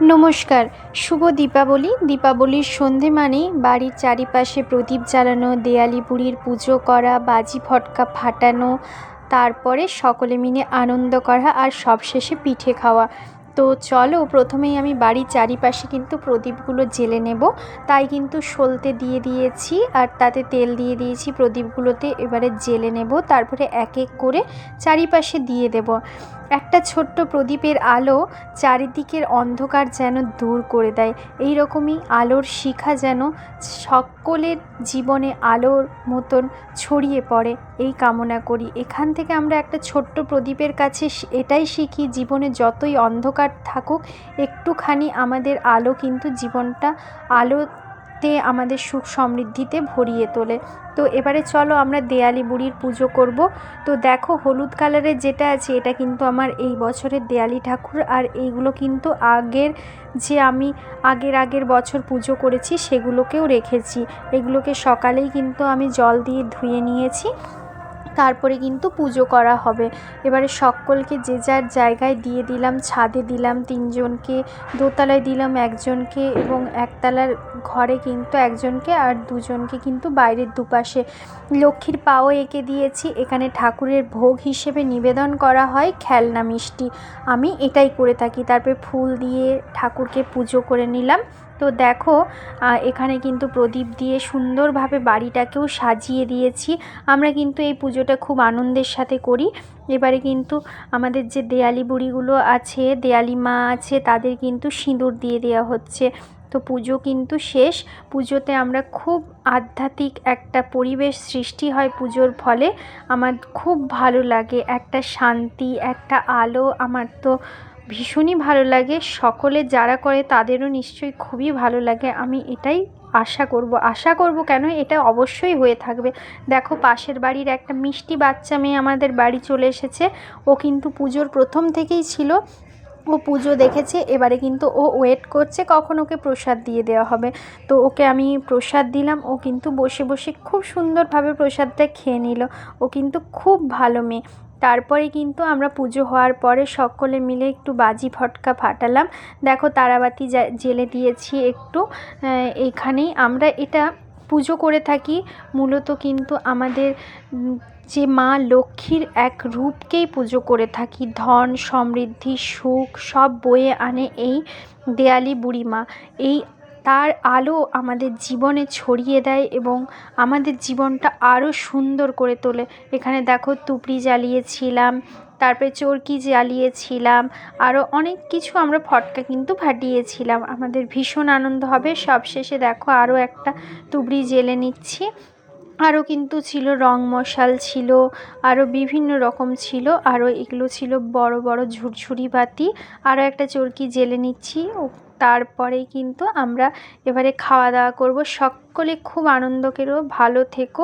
নমস্কার, শুভ দীপাবলি। দীপাবলির সন্ধে মানেই বাড়ির চারিপাশে প্রদীপ জ্বালানো, দেয়ালি বুড়ির পুজো করা, বাজি ফটকা ফাটানো, তারপরে সকলে মিলে আনন্দ করা আর সবশেষে পিঠে খাওয়া। তো চলো প্রথমেই আমি বাড়ির চারিপাশে কিন্তু প্রদীপগুলো জেলে নেব। তাই কিন্তু সলতে দিয়ে দিয়েছি আর তাতে তেল দিয়ে দিয়েছি, প্রদীপগুলোতে এবারে জেলে নেব। তারপরে এক এক করে চারিপাশে দিয়ে দেব। একটা ছোট্ট প্রদীপের আলো চারিদিকের অন্ধকার যেন দূর করে দেয়। এই রকমই আলোর শিখা যেন সকলের জীবনে আলোর মতন ছড়িয়ে পড়ে। এই কামনা করি। এখান থেকে আমরা একটা ছোট্ট প্রদীপের কাছে এটাই শিখি জীবনে যতই অন্ধকার থাকুক, একটুখানি আমাদের আলো কিন্তু জীবনটা আলো তে আমাদের সুখ সমৃদ্ধিতে ভরিয়ে তোলে। তো এবারে চলো আমরা দেয়ালি বুড়ির পুজো করব। তো দেখো হলুদ কালারের যেটা আছে, এটা কিন্তু আমার এই বছরের দেয়ালি ঠাকুর। আর এইগুলো কিন্তু আগের যে আমি আগের আগের বছর পুজো করেছি, সেগুলোকেও রেখেছি। এগুলোকে সকালেই কিন্তু আমি জল দিয়ে ধুয়ে নিয়েছি। তারপরে কিন্তু পুজো করা হবে। এবারে সকলকে যে যার জায়গায় দিয়ে দিলাম, ছাদে দিলাম তিনজনকে, দোতলায় দিলাম একজনকে এবং একতলার ঘরে কিন্তু একজনকে আর দুজনকে কিন্তু বাইরের দুপাশে। লক্ষ্মীর পাও এঁকে দিয়েছি। এখানে ঠাকুরের ভোগ হিসেবে নিবেদন করা হয়, খেলনা মিষ্টি। আমি এটাই করে থাকি। তারপরে ফুল দিয়ে ঠাকুরকে পুজো করে নিলাম। তো দেখো এখানে কিন্তু প্রদীপ দিয়ে সুন্দরভাবে বাড়িটাকেও সাজিয়ে দিয়েছি। আমরা কিন্তু এই পুজোটা খুব আনন্দের সাথে করি। এবারে কিন্তু আমাদের যে দেয়ালি বুড়িগুলো আছে, দেয়ালি মা আছে, তাদের কিন্তু সিঁদুর দিয়ে দেওয়া হচ্ছে। তো পুজো কিন্তু শেষ। পুজোতে আমরা খুব আধ্যাত্মিক একটা পরিবেশ সৃষ্টি হয় পুজোর ফলে। আমার খুব ভালো লাগে একটা শান্তি, একটা আলো। আমার তো ভীষণই ভালো লাগে। সকলে যারা করে তাদেরও নিশ্চয়ই খুবই ভালো লাগে। আমি এটাই আশা করব। আশা করব কেন? এটা অবশ্যই হয়ে থাকবে। দেখো পাশের বাড়ির একটা মিষ্টি বাচ্চা মেয়ে আমাদের বাড়ি চলে এসেছে। ও কিন্তু পুজোর প্রথম থেকেই ছিল। ও পুজো দেখেছে। এবারে কিন্তু ও ওয়েট করছে কখন ওকে প্রসাদ দিয়ে দেওয়া হবে। তো ওকে আমি প্রসাদ দিলাম। ও কিন্তু বসে বসে খুব সুন্দরভাবে প্রসাদটা খেয়ে নিল। ও কিন্তু খুব ভালো মেয়ে। তারপরে কিন্তু আমরা পুজো হওয়ার পরে সকলে মিলে একটু বাজি ফটকা ফাটালাম। দেখো তারাবাতি জেলে দিয়েছি একটু। এইখানেই আমরা এটা পুজো করে থাকি। মূলত কিন্তু আমাদের যে মা লক্ষ্মীর এক রূপকেই পুজো করে থাকি। ধন, সমৃদ্ধি, সুখ সব বয়ে আনে এই দেয়ালি বুড়িমা। এই তার আলো আমাদের জীবনে ছড়িয়ে দেয় এবং আমাদের জীবনটা আরও সুন্দর করে তোলে। এখানে দেখো তুপড়ি জ্বালিয়েছিলাম, তারপরে চরকি জ্বালিয়েছিলাম আরও অনেক কিছু আমরা ফটকা কিন্তু ফাটিয়েছিলাম। আমাদের ভীষণ আনন্দ হবে। সবশেষে দেখো আরও একটা তুবড়ি জেলে নিচ্ছি। আরও কিন্তু ছিল রং মশাল ছিল, আরও বিভিন্ন রকম ছিল, আরও এগুলো ছিল বড় বড় ঝুরঝুরি বাতি, আরও একটা চরকি জেলে নিচ্ছি তারপরে কিন্তু আমরা এবারে খাওয়া দাওয়া করব। সকলে খুব আনন্দ করো ভালো থেকো।